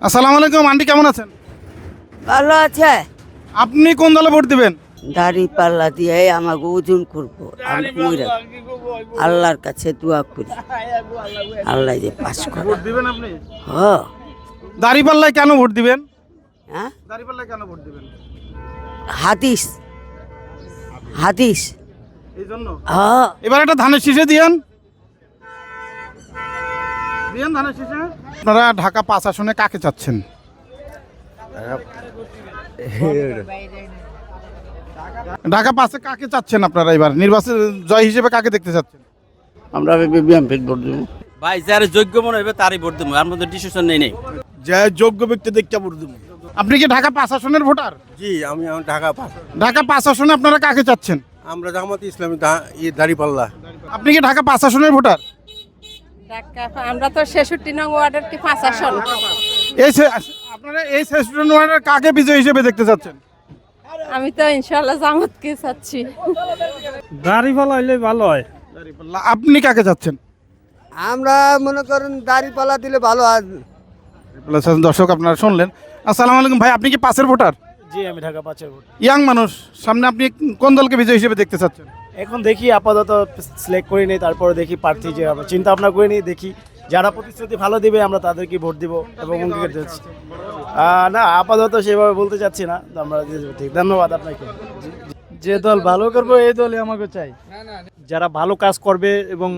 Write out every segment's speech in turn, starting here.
আসসালামু আলাইকুম আন্টি কেমন আছেন? ভালো আছে। আপনি কোন দলে ভোট দিবেন? দাড়ি পাল্লা দিয়ে আমাকে ওজন করব। আমি আল্লাহর কাছে দোয়া করি। আল্লাহ যে পাস করে। ভোট দিবেন আপনি? হ। দাঁড়িপাল্লায় কেন ভোট দিবেন? হ্যাঁ? দাঁড়িপাল্লায় কেন ভোট দিবেন? হাদিস। হাদিস। এই জন্য হ। এবার একটা ধানের শীষে দিয়েন। আপনারা ঢাকা পাঁচ আসনে কাকে চাচ্ছেন? ঢাকা পাঁচে কাকে চাচ্ছেন আপনারা এবার? নির্বাচন জয় হিসেবে কাকে দেখতে চাচ্ছেন? আমরা বিএমপির ভোট দেবো। ভাই যার যোগ্য মনে হবে তারই ভোট দেবো। আর মধ্যে ডিসিশন নেই নেই। যে যোগ্য ব্যক্তি দেখতে ভোট দেবো। আপনি কি ঢাকা পাঁচ আসনের ভোটার? জি আমি ঢাকা পাস ঢাকা পাঁচ আসনে আপনারা কাকে চাচ্ছেন? আমরা জামাত ইসলামী দা- ই দাড়িপাল্লা। আপনি কি ঢাকা পাঁচ আসনের ভোটার? আমরা তো ছেষট্টি নং ওয়ার্ডের কি পাঁচ আসন? এই আপনারা এই সেশন ওয়ার্ডের কাকে বিজয় হিসেবে দেখতে চাচ্ছেন? আমি তো ইনশাল্লাহ জামাতকে চাচ্ছি। দাড়িপালা হইলে ভালো হয়। আপনি কাকে চাচ্ছেন? আমরা মনে করেন দাড়ি পালা দিলে ভালো আর দর্শক আপনারা শুনলেন। আসসালামু আলাইকুম ভাই আপনি কি পাশের ভোটার? জি আমি ঢাকা পাঁচের ভোট ইয়াং মানুষ সামনে আপনি কোন দলকে বিজয় হিসেবে দেখতে চাচ্ছেন? এখন দেখি আপাতত সিলেক্ট করে নিই তারপরে দেখি প্রার্থী যে আমরা চিন্তা ভাবনা করে নিই দেখি যারা প্রতিশ্রুতি ভালো দিবে আমরা তাদেরকে ভোট দিব এবং অঙ্গীকার দিচ্ছি। না আপাতত সেভাবে বলতে চাচ্ছি না আমরা ঠিক ধন্যবাদ আপনাকে। যে দল ভালো করবে এই দলই আমাকে চাই। যারা ভালো কাজ করবে এবং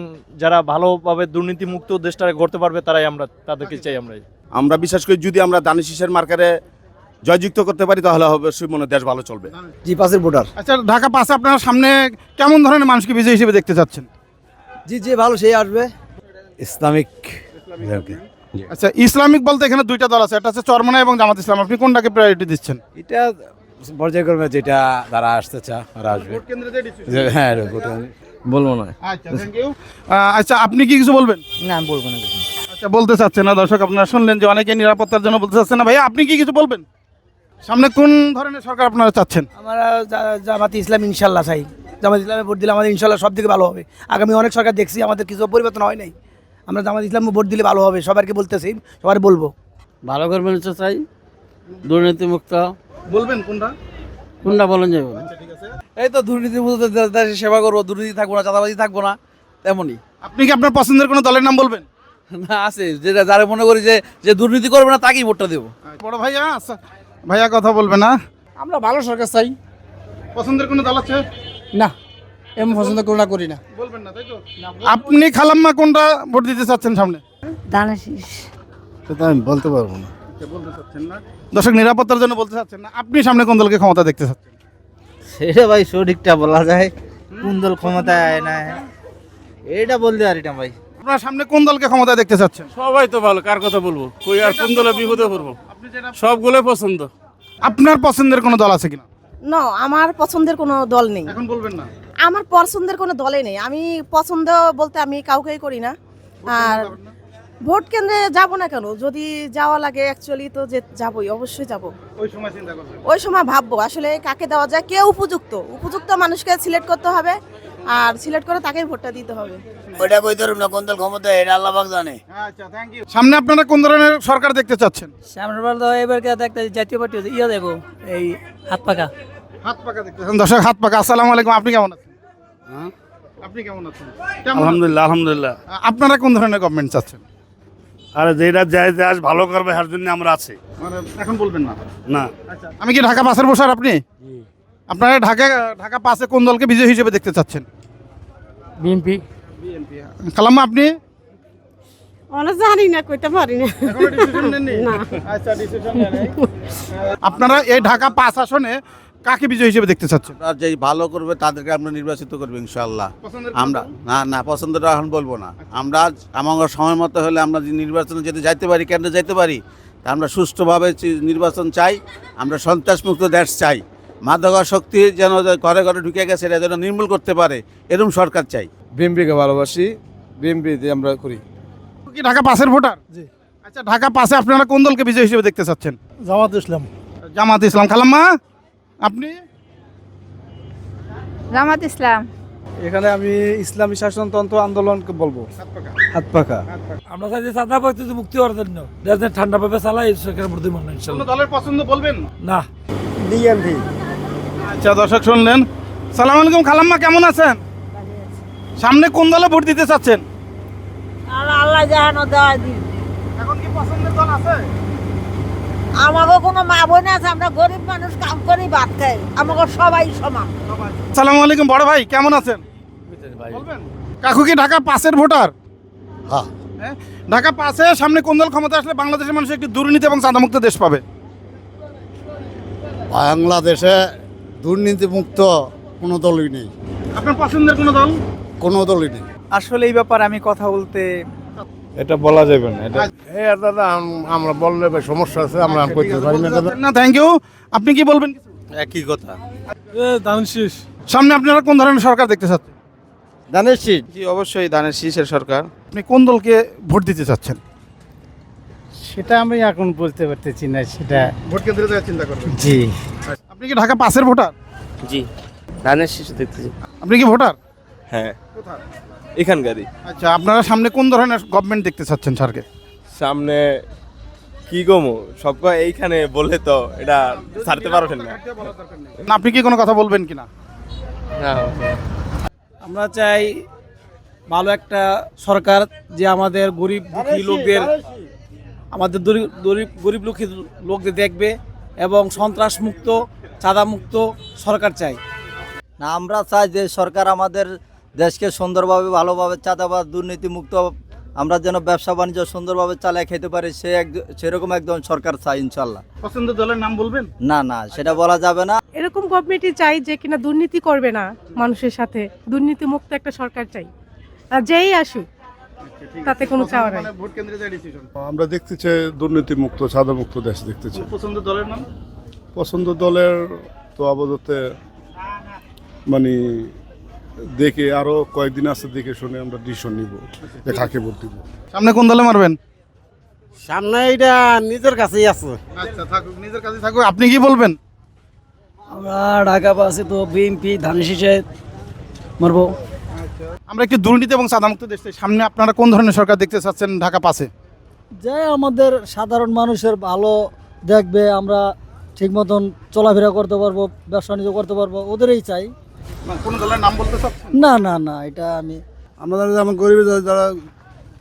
যারা ভালোভাবে দুর্নীতিমুক্ত দেশটা গড়তে পারবে তারাই আমরা তাদেরকে চাই আমরা আমরা বিশেষ করি যদি আমরা দানিশ শীষের মার্কারে জয়যুক্ত করতে পারি তাহলে অবশ্যই মনে দেশ ভালো চলবে। জি পাশের ভোটার। আচ্ছা ঢাকা পাশে আপনারা সামনে কেমন ধরনের মানুষকে বিজয় হিসেবে দেখতে চাচ্ছেন? জি যে ভালো সেই আসবে। ইসলামিক আচ্ছা ইসলামিক বলতে এখানে দুইটা দল আছে একটা হচ্ছে চরমনা এবং জামাত ইসলাম। আপনি কোনটাকে প্রায়োরিটি দিচ্ছেন? এটা পর্যায়ক্রমে যেটা তারা আসতে চা ওরা আসবে। হ্যাঁ বলব না। আচ্ছা থ্যাংক ইউ আচ্ছা আপনি কি কিছু বলবেন? না আমি বলব না আচ্ছা বলতে চাচ্ছেন না দর্শক আপনারা শুনলেন যে অনেকে নিরাপত্তার জন্য বলতে চাচ্ছেন না। ভাইয়া আপনি কি কিছু বলবেন? সামনে কোন ধরনের সরকার আপনারা চাচ্ছেন? আমরা জামাত ইসলাম ইনশাল্লাহ চাই। জামাত ইসলামে ভোট দিলে আমাদের ইনশাল্লাহ সব থেকে ভালো হবে। আগামী অনেক সরকার দেখছি আমাদের কিছু পরিবর্তন হয় নাই। আমরা জামাত ইসলামে ভোট দিলে ভালো হবে সবাইকে বলতেছি সবার বলব। ভালো করবেন চাই দুর্নীতি মুক্ত বলবেন কোনটা? কোনটা বলেন যাবে এই তো দুর্নীতি সেবা করব দুর্নীতি থাকব না চাঁদাবাজি থাকব না তেমনই। আপনি কি আপনার পছন্দের কোনো দলের নাম বলবেন? না আছে। যেটা যারা মনে করি যে যে দুর্নীতি করবে না তাকেই ভোটটা দেবো। বড় ভাইয়া আচ্ছা। ভাইয়া কথা বলবে না? আমরা ভালো সরকার চাই। পছন্দের কোনো দল আছে? না এমন পছন্দ করি না করি না। বলবেন না তাই তো? আপনি খালাম্মা কোনটা ভোট দিতে চাচ্ছেন সামনে? দানাশিস সেটা আমি বলতে পারব না। বলতে চাচ্ছেন না। দর্শক নিরাপত্তার জন্য বলতে চাচ্ছেন না। আপনি সামনে কোন দলকে ক্ষমতা দেখতে চাচ্ছেন? সেটা ভাই সঠিকটা বলা যায়। কোন দল ক্ষমতায় আয় না। এটা বলতে পারি না ভাই। আপনার সামনে কোন দলকে ক্ষমতা দেখতে চাচ্ছেন? সবাই তো ভালো কার কথা বলব? কই আর কোন দলে বিপদে পড়ব? সবগুলো পছন্দ। আপনার পছন্দের কোনো দল আছে কিনা? না আমার পছন্দের কোনো দল নেই। এখন বলবেন না। আমার পছন্দের কোনো দলে নেই। আমি পছন্দ বলতে আমি কাউকেই করি না। আর ভোট কেন্দ্রে যাব না কেন? যদি যাওয়া লাগে অ্যাকচুয়ালি তো যে যাবই অবশ্যই যাব। ওই সময় চিন্তা করবেন। ওই সময় ভাববো আসলে কাকে দেওয়া যায়? কে উপযুক্ত? উপযুক্ত মানুষকে সিলেক্ট করতে হবে আর সিলেক্ট করে তাকেই ভোটটা দিতে হবে। ওইটা কই ধরুন না কোন দল ক্ষমতা এটা আল্লাহ পাক জানে। আচ্ছা থ্যাংক ইউ সামনে আপনারা কোন ধরনের সরকার দেখতে চাচ্ছেন? সামনের বার তো এবার একটা জাতীয় পার্টি ইয়ে দেবো এই হাত পাকা। হাত পাকা দেখতে চাচ্ছেন। দর্শক হাত পাকা। আসসালামু আলাইকুম আপনি কেমন আছেন? আপনি কেমন আছেন? আলহামদুলিল্লাহ আলহামদুলিল্লাহ। আপনারা কোন ধরনের গভর্নমেন্ট চাচ্ছেন? আর যেটা যায় দেশ ভালো করবে তার জন্য আমরা আছি। মানে এখন বলবেন না? না। আমি কি ঢাকা পাসের বসার আপনি? আপনারা ঢাকা ঢাকা পাশে কোন দলকে বিজয় হিসেবে দেখতে চাচ্ছেন? বিএনপি। কালাম্মা আপনি? আমরা জানি না কইতে পারি না। আচ্ছা, আপনারা এই ঢাকা পাঁচ আসনে কাকে বিজয় হিসেবে দেখতে চাচ্ছেন? আর যে ভালো করবে তাদেরকে আমরা নির্বাচিত করব ইনশাল্লাহ আমরা না না পছন্দটা এখন বলব না। আমরা আমার সময় মতো হলে আমরা যে নির্বাচনে যেতে যাইতে পারি কেন্দ্রে যাইতে পারি তা আমরা সুষ্ঠুভাবে নির্বাচন চাই। আমরা সন্ত্রাসমুক্ত দেশ চাই। মাদকাসক্তি যেন ঘরে ঘরে ঢুকে গেছে এটা যেন নির্মূল করতে পারে এরকম সরকার চাই। বিএমপিকে ভালোবাসি বিএমপি আমরা করি। কি ঢাকা পাসের ভোটার? জি। আচ্ছা ঢাকা পাসে আপনারা কোন দলকে বিজয় হিসেবে দেখতে চাচ্ছেন? জামাত ইসলাম। জামাত ইসলাম। খালাম্মা আপনি? জামাত ইসলাম। এখানে আমি ইসলামী শাসনতন্ত্র আন্দোলনকে বলব। হাত পাকা। আমরা চাইছি চাঁদা পাইতে মুক্তি হওয়ার জন্য। দেশে ঠান্ডা ভাবে চালাই সরকার প্রতি মনে দলের পছন্দ বলবেন? না। ডিএমভি আচ্ছা দর্শক শুনলেন। সালাম আলাইকুম খালাম্মা কেমন আছেন? সামনে কোন দলে ভোট দিতে চাচ্ছেন? আল্লাহ জাহানো দেওয়া দিন। এখন কি পছন্দের দল আছে? আমাকে কোনো মা বোন আছে আমরা গরিব মানুষ কাম করি ভাত খাই। আমাকে সবাই সমান। সালাম আলাইকুম বড় ভাই কেমন আছেন? বলবেন? কাকু কি ঢাকা পাসের ভোটার? হ্যাঁ। হ্যাঁ? ঢাকা পাসে সামনে কোন দল ক্ষমতা আসলে বাংলাদেশের মানুষ একটি দুর্নীতি এবং চাঁদামুক্ত দেশ পাবে? বাংলাদেশে দুর্নীতিমুক্ত কোনো দলই নেই। আপনার পছন্দের কোনো দল? কোনো দলই নেই। আসলে এই ব্যাপারে আমি কথা বলতে এটা বলা যাবে না এটা হ্যাঁ দাদা আমরা বললে সমস্যা আছে আমরা করতে পারি না দাদা। না থ্যাংক ইউ আপনি কি বলবেন? একই কথা। ধান শীষ। সামনে আপনারা কোন ধরনের সরকার দেখতে চাচ্ছেন? ধানের শীত জি অবশ্যই ধানের শীষের সরকার। আপনি কোন দলকে ভোট দিতে চাচ্ছেন? সেটা আমি এখন বলতে পারতেছি না সেটা ভোট কেন্দ্রে যাওয়ার চিন্তা করবেন? জি। আপনি কি ঢাকা পাসের ভোটার? জি ধানের শীষ দেখতেছি আপনি কি ভোটার? হ্যাঁ। কোথায়? এখানকারই আচ্ছা আপনারা সামনে কোন ধরনের গভর্নমেন্ট দেখতে চাচ্ছেন স্যারকে? সামনে কি গমো? সব এইখানে বললে তো এটা ছাড়তে পারবেন না। না আপনি কি কোনো কথা বলবেন কিনা? আমরা চাই ভালো একটা সরকার যে আমাদের গরিব দুঃখী লোকদের আমাদের দরি- গরিব গরিব দুঃখী লোকদের দেখবে এবং সন্ত্রাস মুক্ত চাঁদা মুক্ত সরকার চাই। না আমরা চাই যে সরকার আমাদের দেশকে সুন্দরভাবে ভালোভাবে চাঁদাবাদ দুর্নীতিমুক্ত আমরা যেন ব্যবসা বাণিজ্য সুন্দরভাবে চালিয়ে খেতে পারি সে এক সেরকম একদম সরকার চাই ইনশাল্লাহ। পছন্দ দলের নাম বলবেন? না না সেটা বলা যাবে না। এরকম গভর্নমেন্টই চাই যে কিনা দুর্নীতি করবে না মানুষের সাথে। দুর্নীতি মুক্ত একটা সরকার চাই। আর যেই আসুক তাতে কোনো চাওয়া নাই। ভোট কেন্দ্রে যাওয়ার ডিসিশন আমরা দেখতে চাই দুর্নীতিমুক্ত সাদামুক্ত দেশ দেখতে চাই। পছন্দের দলের নাম? পছন্দ দলের তো আপাতত মানে দেখে আরও কয়েকদিন আছে দেখে শুনে আমরা ডিসিশন নিব যে কাকে ভোট দিব। সামনে কোন দলে মারবেন? সামনে এটা নিজের কাছেই আছে। আচ্ছা থাকুক নিজের কাছে থাকুক। আপনি কি বলবেন? আমরা ঢাকা পাশে তো বিএনপি ধান শীষে মরবো। আমরা একটি দুর্নীতি এবং চাঁদামুক্ত দেশ চাই। সামনে আপনারা কোন ধরনের সরকার দেখতে চাচ্ছেন ঢাকা পাশে? যে আমাদের সাধারণ মানুষের ভালো দেখবে আমরা ঠিক মতন চলাফেরা করতে পারব ব্যবসা বাণিজ্য করতে পারব ওদেরই চাই। কোন দলের নাম বলতে চাচ্ছেন? না না না এটা আমি আমাদের যেমন গরিব যারা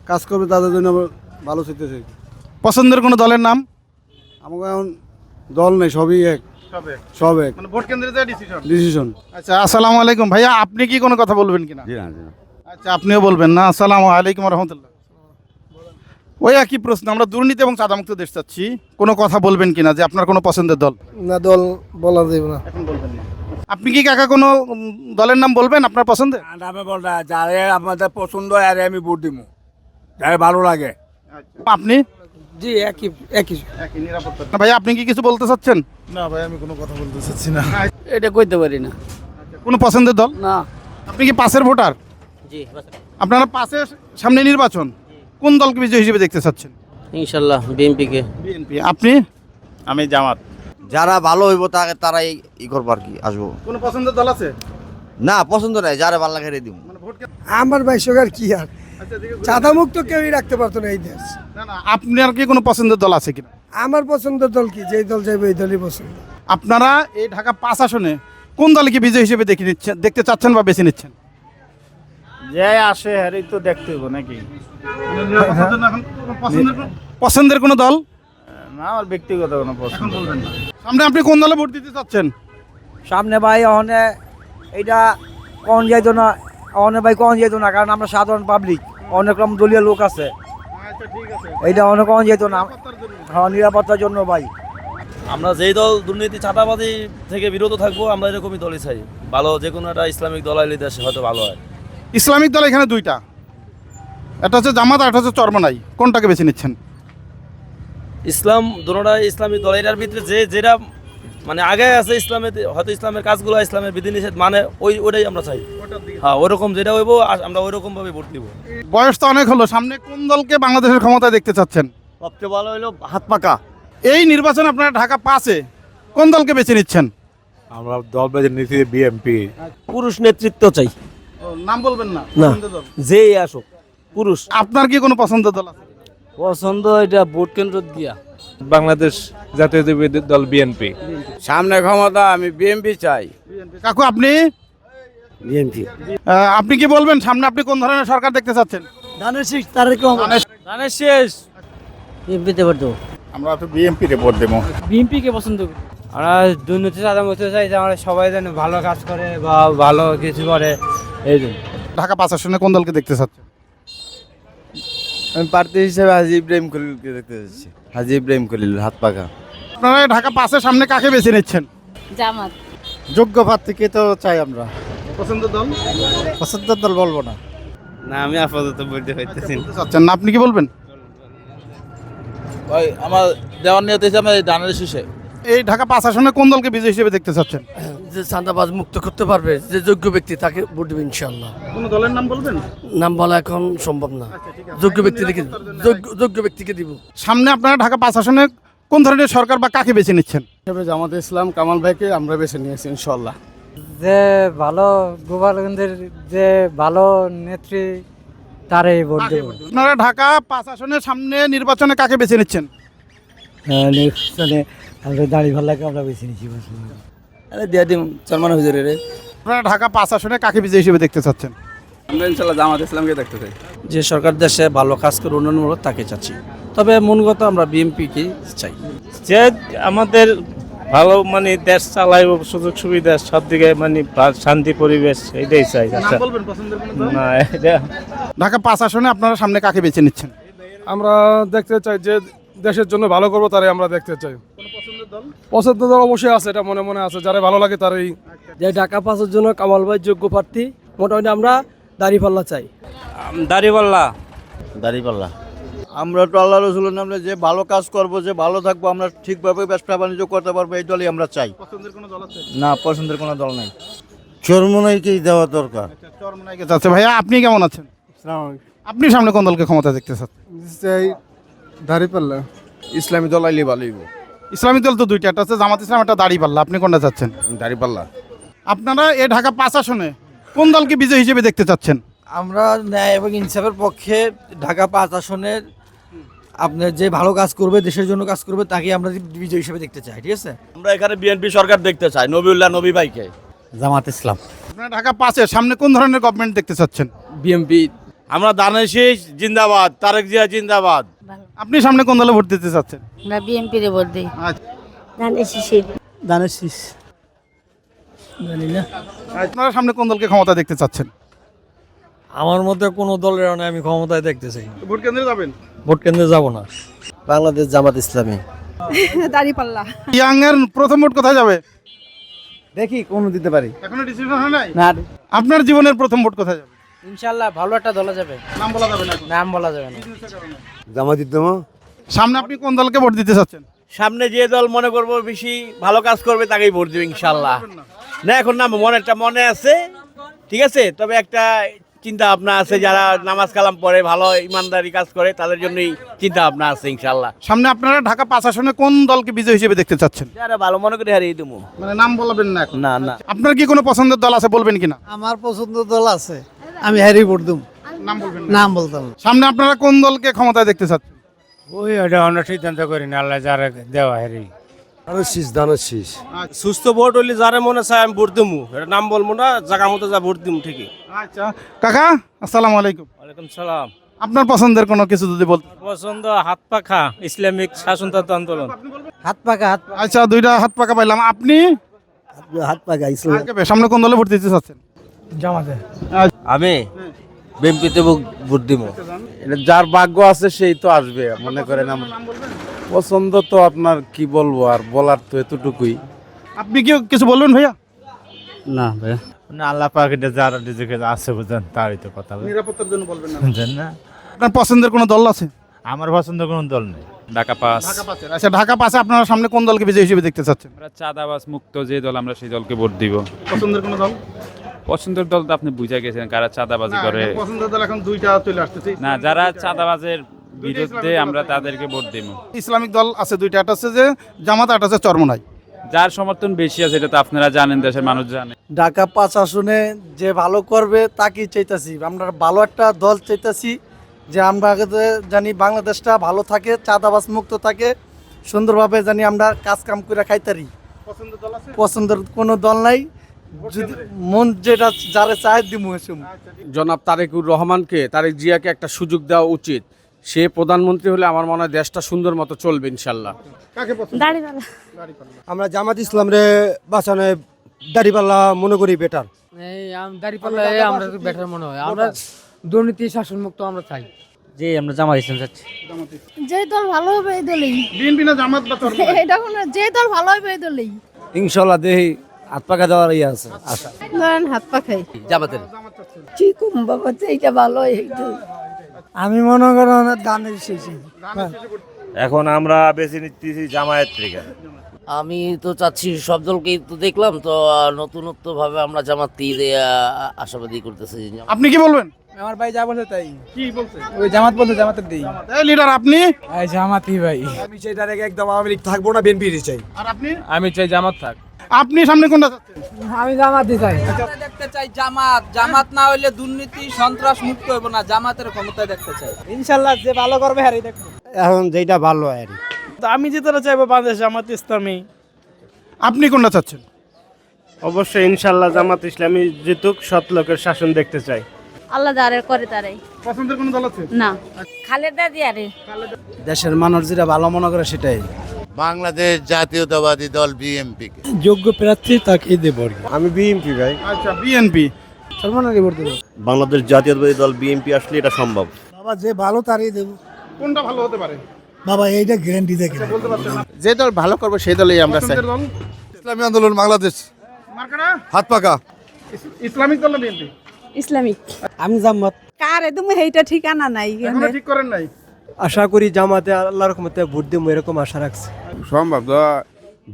কাজ করবে তাদের জন্য আমরা ভালো চাইতে পছন্দের কোন দলের নাম? আমাকে এখন দল নেই সবই এক। সব এক। মানে ভোট কেন্দ্রে ডিসিশন ডিসিশন আচ্ছা আসসালামু আলাইকুম। ভাইয়া আপনি কি কোনো কথা বলবেন কিনা? আচ্ছা আপনিও বলবেন না। আসসালামু আলাইকুম রহমতুল্লাহ। ওই একই প্রশ্ন আমরা দুর্নীতি এবং চাঁদামুক্ত দেশ চাচ্ছি। কোনো কথা বলবেন কিনা যে আপনার কোনো পছন্দের দল? না দল বলা যাবে না। এখন বলবেন না। আপনি কি কাকা কোনো দলের নাম বলবেন আপনার পছন্দের? আমি বলটা যারে আমাদের পছন্দ আর আমি ভোট দিব যারে ভালো লাগে। আপনি? জি একই একই। না ভাইয়া আপনি কি কিছু বলতে চাচ্ছেন? না ভাই আমি কোনো কথা বলতে চাচ্ছি না। এটা কইতে পারি না। কোনো পছন্দের দল? না। আপনি কি পাশের ভোটার? জি আপনারা পাশে সামনে নির্বাচন কোন দলকে বিজয় হিসেবে দেখতে চাচ্ছেন? ইনশাল্লাহ বিএনপিকে। বিএনপি। আপনি? আমি জামাত। যারা ভালো হইব তাকে তারাই ই করব আর কি আসব। কোনো পছন্দের দল আছে? না পছন্দ নাই যারা ভালো লাগে দিব মানে আমার ভাই সরকার কি আর? আচ্ছা, চাঁদা মুক্ত কেউই রাখতে পারতো না এই দেশ। না না আপনার কি কোনো পছন্দের দল আছে কিনা? আমার পছন্দের দল কি? যেই দল যাবে এই দলই পছন্দ। আপনারা এই ঢাকা পাঁচ আসনে কোন দলকে বিজয় হিসেবে দেখে নিচ্ছেন দেখতে চাচ্ছেন বা বেছে নিচ্ছেন? যে আসে হ্যারি তো দেখতে হবে নাকি? পছন্দের কোনো দল? না আমার ব্যক্তিগত কোনো প্রশ্ন সামনে আপনি কোন দলে ভোট দিতে চাচ্ছেন? সামনে ভাই অনে এইটা কন যাইতো না অনে ভাই কন যাইতো না কারণ আমরা সাধারণ পাবলিক অনেক রকম দলীয় লোক আছে। এইটা অনেক কন যেত না হ্যাঁ নিরাপত্তার জন্য ভাই। আমরা যেই দল দুর্নীতি চাঁদাবাজি থেকে বিরত থাকব আমরা এরকমই দলই চাই। ভালো যে কোনো একটা ইসলামিক দল আইলে দেশে হয়তো ভালো হয়। ইসলামিক দল এখানে দুইটা। একটা হচ্ছে জামাত আর একটা হচ্ছে চরমনাই। কোনটাকে বেছে নিচ্ছেন? ইসলাম দুটোটা ইসলামী দল এটার ভিতরে যে যেটা মানে আগে আছে ইসলামের হয়তো ইসলামের কাজগুলো ইসলামের বিধিনিষেধ মানে ওই ওটাই আমরা চাই। হ্যাঁ ওরকম যেটা হইব আমরা ওইরকম ভাবে ভোট দিব। বয়স তো অনেক হলো সামনে কোন দলকে বাংলাদেশের ক্ষমতায় দেখতে চাচ্ছেন? সবচেয়ে ভালো হইল হাত পাকা। এই নির্বাচন আপনারা ঢাকা পাশে কোন দলকে বেছে নিচ্ছেন? আমরা দল বেঁধে নিচ্ছি বিএমপি পুরুষ নেতৃত্ব চাই। নাম বলবেন না যেই আসুক পুরুষ। আপনার কি কোনো পছন্দের দল আছে? পছন্দ এটা ভোট কেন্দ্র দিয়া। বাংলাদেশ জাতীয় দল বিএনপি সামনে ক্ষমতা আমি বিএমপি চাই। কাকু আপনি? বিএনপি আপনি কি বলবেন? সামনে আপনি কোন ধরনের সরকার দেখতে চাচ্ছেন? ধানের শীষ তারেক ধানের শেষ। বিএমপিতে ভোট দেবো। আমরা তো বিএমপি তে ভোট দেবো। বিএমপিকে পছন্দ করি? আমরা দুর্নীতি সাদা মতো চাই যে আমরা সবাই যেন ভালো কাজ করে বা ভালো কিছু করে এই জন্য। ঢাকা পাঁচ আসনে কোন দলকে দেখতে চাচ্ছেন? আমি প্রার্থী হিসেবে হাজি ইব্রাহিম খলিলকে দেখতে যাচ্ছি। হাজি ইব্রাহিম খলিল হাত পাকা। আপনারা ঢাকা পাশের সামনে কাকে বেছে নিচ্ছেন? জামাত। যোগ্য প্রার্থীকে তো চাই আমরা। পছন্দ দল? পছন্দ দল বলব না। না আমি আপাতত বলতে পারতেছি চাচ্ছেন না আপনি কি বলবেন? ওই আমার দেওয়ার নিয়ত হিসেবে ধানের শীষে। এই ঢাকা পাঁচ আসনে কোন দলকে বিজয় হিসেবে দেখতে চাচ্ছেন? যে চাঁদাবাজ মুক্ত করতে পারবে যে যোগ্য ব্যক্তি তাকে ভোট দেবে ইনশাল্লাহ কোন দলের নাম বলবেন? নাম বলা এখন সম্ভব না। যোগ্য ব্যক্তি দেখে যোগ্য যোগ্য ব্যক্তিকে দিব। সামনে আপনারা ঢাকা পাঁচ আসনে কোন ধরনের সরকার বা কাকে বেছে নিচ্ছেন? হিসেবে জামাত ইসলাম কামাল ভাইকে আমরা বেছে নিয়েছি ইনশাল্লাহ যে ভালো গোপালগঞ্জের যে ভালো নেত্রী তারই ভোট দেবো। আপনারা ঢাকা পাঁচ আসনের সামনে নির্বাচনে কাকে বেছে নিচ্ছেন? নির্বাচনে আমরা বেছে নিচ্ছি আরে দিয়া দিম হুজুরের আপনারা ঢাকা পাঁচ আসনে কাকে বিজয় হিসেবে দেখতে চাচ্ছেন? আমরা ইনশাল্লাহ জামাত ইসলামকে দেখতে চাই। যে সরকার দেশে ভালো কাজ করে উন্নয়নমূলক তাকে চাচ্ছি। তবে মূলগত আমরা বিএনপিকে চাই। যে আমাদের ভালো মানে দেশ চালাইব সুযোগ সুবিধা সব দিকে মানে শান্তি পরিবেশ এটাই চাই। আচ্ছা? না এটা ঢাকা পাঁচ আসনে আপনারা সামনে কাকে বেছে নিচ্ছেন? আমরা দেখতে চাই যে দেশের জন্য ভালো করব তারাই আমরা দেখতে চাই। পছন্দের দল? অবশ্যই আছে এটা মনে মনে আছে। যারা ভালো লাগে তারাই যে ঢাকা পাসের জন্য কামাল ভাই যোগ্য প্রার্থী মোটামুটি আমরা দাঁড়িয়ে পাল্লা চাই দাড়িপাল্লা। দাঁড়িপাল্লা। আমরা তো আল্লাহ রসুলের নামে যে ভালো কাজ করব যে ভালো থাকব আমরা ঠিকভাবে ব্যবসা বাণিজ্য করতে পারব এই দলই আমরা চাই। পছন্দের কোন দল আছে? না পছন্দের কোনো দল নাই। চরমনাইকেই দেওয়া দরকার। চরমনাইকে চাচ্ছে। ভাইয়া আপনি কেমন আছেন? আপনি সামনে কোন দলকে ক্ষমতা দেখতে চাচ্ছেন? চাই দাঁড়িপাল্লা ইসলামী দল আইলে ভালোই ইসলামী দল তো দুইটা একটা আছে জামাত ইসলাম একটা দাড়ি পাল্লা। আপনি কোনটা চাচ্ছেন? দাঁড়িপাল্লা আপনারা এ ঢাকা পাঁচ আসনে কোন দলকে বিজয় হিসেবে দেখতে চাচ্ছেন? আমরা ন্যায় এবং ইনসাফের পক্ষে ঢাকা পাঁচ আসনের আপনার যে ভালো কাজ করবে দেশের জন্য কাজ করবে তাকে আমরা বিজয় হিসেবে দেখতে চাই ঠিক আছে? আমরা এখানে বিএনপি সরকার দেখতে চাই নবিউল্লাহ নবী ভাইকে। জামাত ইসলাম। আপনারা ঢাকা পাঁচের সামনে কোন ধরনের গভর্নমেন্ট দেখতে চাচ্ছেন? বিএনপি আমরা দানের শীষ জিন্দাবাদ তারেক জিয়া জিন্দাবাদ। আপনি সামনে কোন দলে ভোট দিতে চাচ্ছেন? আমরা বিএনপি রে ভোট দিই। আচ্ছা। ধানের শীষ। জানি না। আপনারা সামনে কোন দলকে ক্ষমতা দেখতে চাচ্ছেন? আমার মধ্যে কোনো দলের নয় আমি ক্ষমতায় দেখতে চাই। ভোট কেন্দ্রে যাবেন? ভোট কেন্দ্রে যাব না। বাংলাদেশ জামাত ইসলামী। দাঁড়িয়ে পাল্লা ইয়াং এর প্রথম ভোট কোথায় যাবে? দেখি কোন দিতে পারি। এখনও ডিসিশন হয় নাই? না। আপনার জীবনের প্রথম ভোট কোথায় যাবে? ইনশাল্লাহ ভালো একটা দলে যাবে। নাম বলা যাবে না এখন। নাম বলা যাবে না। জামাত ইসলাম সামনে আপনি কোন দলকে ভোট দিতে চাচ্ছেন? সামনে যে দল মনে করব বেশি ভালো কাজ করবে তাকেই ভোট দেবে ইনশাল্লাহ। না এখন না মনেরটা মনে আছে ঠিক আছে? তবে একটা চিন্তা ভাবনা আছে যারা নামাজ কালাম পড়ে ভালো ইমানদারি কাজ করে তাদের জন্যই চিন্তা ভাবনা আছে ইনশাল্লাহ। সামনে আপনারা ঢাকা পাঁচ আসনে কোন দলকে বিজয় হিসেবে দেখতে চাচ্ছেন? যারা ভালো মনে করে হারিয়ে দেবো। মানে নাম বলবেন না এখন। না না। আপনার কি কোনো পছন্দের দল আছে বলবেন কিনা? আমার পছন্দ দল আছে। আমি হ্যারি ভোট দেব নাম বলবেন নাম বলতাম সামনে আপনারা কোন দলকে ক্ষমতায় দেখতে চাচ্ছেন? ওই ওটা আমরা সিদ্ধান্ত করি না আল্লাহ যারা দেওয়া হ্যারি। দানের শীষ দানের সুস্থ ভোট হইলে যারা মনে চায় আমি ভোট দিমু। এটা নাম বলব না জায়গা মতো যা ভোট দিমু ঠিকই। আচ্ছা। কাকা আসসালামু আলাইকুম। ওয়ালাইকুম সালাম। আপনার পছন্দের কোনো কিছু যদি বলতে পছন্দ হাত পাখা ইসলামিক শাসনতন্ত্র আন্দোলন। হাত পাকা হাত আচ্ছা দুইটা হাত পাকা পাইলাম। আপনি? হাত পাকা ইসলাম সামনে কোন দলে ভোট দিতে চাচ্ছেন? জামাতে। আমি বিএনপিতে ভোট দিব। যার ভাগ্য আছে সেই তো আসবে মনে করেন আমার পছন্দ তো আপনার কি বলব আর বলার তো এতটুকুই। আপনি কি কিছু বলবেন ভাইয়া? না ভাইয়া। আল্লাহ পাক এটা যারা নিজেকে আছে বুঝেন তারই তো কথা নিরাপত্তার জন্য বলবেন না। না? আপনার পছন্দের কোনো দল আছে? আমার পছন্দ কোনো দল নেই। ঢাকা পাস। আচ্ছা ঢাকা পাশে আপনারা সামনে কোন দলকে বিজয় হিসেবে দেখতে চাচ্ছেন? আমরা চাঁদাবাজ মুক্ত যে দল আমরা সেই দলকে ভোট দিব। পছন্দের কোনো দল? পছন্দের দল তো আপনি বুঝে গেছেন কারা চাঁদাবাজি করে। পছন্দের দল এখন দুইটা চলে আসতেছে। না যারা চাঁদাবাজের বিরুদ্ধে আমরা তাদেরকে ভোট দিব। ইসলামিক দল আছে দুইটা একটা আছে যে জামাত একটা আছে চরমনাই। যার সমর্থন বেশি আছে এটা তো আপনারা জানেন দেশের মানুষ জানে। ঢাকা পাঁচ আসনে যে ভালো করবে তাকেই চাইতাছি। আমরা ভালো একটা দল চাইতাছি যে আমরা আগে জানি বাংলাদেশটা ভালো থাকে চাঁদাবাস মুক্ত থাকে সুন্দরভাবে জানি আমরা কাজ কাম করে খাইতারি। পছন্দের কোনো দল নাই। যদি মন যেটা যারা চায় দিমু জনাব তারেকুর রহমানকে তারেক জিয়াকে একটা সুযোগ দেওয়া উচিত। সে প্রধানমন্ত্রী হলে আমার মনে হয় দেশটা সুন্দর মতো চলবে ইনশাল্লাহ। আমরা জামাত ইসলামরে বাঁচানো দাড়িপাল্লা মনে করি বেটার দাঁড়িপাল্লা আমরা বেটার মনে হয়। আমরা দুর্নীতি শাসন মুক্ত আমরা চাই। জি আমরা জামাত ইসলাম চাচ্ছি। যে দল ভালো হবে এই দলেই। বিএনপি না জামাত? এটা কোনো যে দল ভালো হবে এই দলেই। ইনশাল্লাহ দেহি হাত পাকা দেওয়ার ইয়ে আছে। আশা ধরেন হাত পা খাই জামাতের? কি কম বাবা এইটা ভালো আমি মনে দানের শেষে। এখন আমরা বেছে নিতেছি জামায়াত থেকে। আমি তো চাচ্ছি সব দলকেই তো দেখলাম তো নতুনত্ব ভাবে আমরা জামাতই আশাবাদী করতেছি। আপনি কি বলবেন? আমার ভাই যা বলছে তাই। কি বলছে? ওই জামাত বলতে জামাতের দিই। এই লিডার আপনি? এই জামাতই ভাই। আমি চাই তার একদম আওয়ামী লীগ থাকব না বিএনপি চাই। আর আপনি? আমি চাই জামাত থাক। আপনি সামনে কোনটা চাচ্ছেন? আমি জামাতই চাই। দেখতে চাই জামাত। জামাত না হইলে দুর্নীতি সন্ত্রাস মুক্ত হইব না। জামাতের ক্ষমতা দেখতে চাই। ইনশাল্লাহ যে ভালো করবে হারি দেখব। এখন যেটা ভালো আর আমি যেটা চাইব বাংলাদেশ জামাত ইসলামী। আপনি কোনটা চাচ্ছেন? অবশ্যই ইনশাল্লাহ জামাত ইসলামী জিতুক সৎ লোকের শাসন দেখতে চাই। আল্লাহ যারে করে তারাই পছন্দের কোনো দল আছে? না। খালেদা দিয়ারে দেশের মানুষ যেটা ভালো মনে করে সেটাই। বাংলাদেশ জাতীয়তাবাদী দল বিএমপি যোগ্য প্রার্থী তাকে দেব আমি বিএনপি ভাই। আচ্ছা বিএনপি। সলমান আলী দেবো বাংলাদেশ জাতীয়তাবাদী দল বিএনপি আসলে এটা সম্ভব। বাবা যে ভালো তারই দেব কোনটা ভালো হতে পারে? বাবা এইটা গ্যারান্টি দেখে না। যে দল ভালো করবে সেই দলই আমরা দল? ইসলামী আন্দোলন বাংলাদেশ। হাত পাকা। ইসলামিক দল বিএনপি? ইসলামিক। আমি জামাত কারে তুমি এইটা ঠিকানা নাই। এখনও ঠিক করেন নাই? আশা করি জামাতে আল্লাহর রহমতে ভোট দেবো এরকম আশা রাখছি। সম্ভব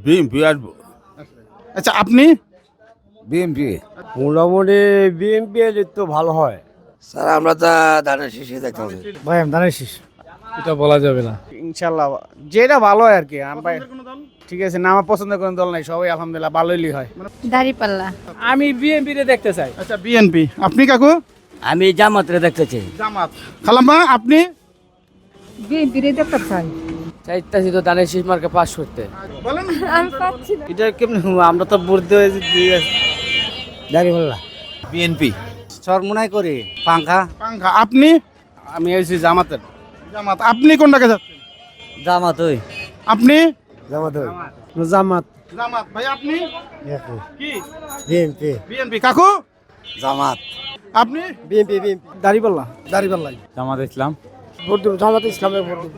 বিএমপি আসব। আচ্ছা আপনি? বিএনপি। মোটামুটি বিএনপি এলে তো ভালো হয়। স্যার আমরা তো ধানের শীষে দেখতে হবে ভাই আমি দাঁড়াই শেষ। এটা বলা যাবে না। ইনশাল্লাহ যেটা ভালো হয় আর কি আমরা কোনো ঠিক আছে না আমার পছন্দের কোনো দল নাই সবাই আলহামদুলিল্লাহ ভালোই হয়। দাড়ি পাল্লা আমি বিএনপি রে দেখতে চাই। আচ্ছা বিএনপি। আপনি কাকু? আমি জামাত রে দেখতে চাই। জামাত। খালাম্মা আপনি? বিএনপির দেখতে চাই চাইতাছি তো দানের শীষ মার্কে পাস করতে। বলেন। এটা কেমনি আমরা তো বুঝতে হয়েছি বিএনপি। চরমোনাই করি। পাঙ্খা। পাঙ্খা। আপনি? আমি হয়েছি জামাতের। জামাত। আপনি কোনটাকে যাচ্ছেন? জামাত ওই। আপনি? জামাত জামাত। জামাত। ভাই আপনি? কি? বিএনপি। বিএনপি। কাকু? জামাত। আপনি? BNP BNP. দাঁড়িপাল্লা দাঁড়িপাল্লাই জামাত ইসলাম। ভোট দেবো জামাতে ইসলামের ভোট দেবো।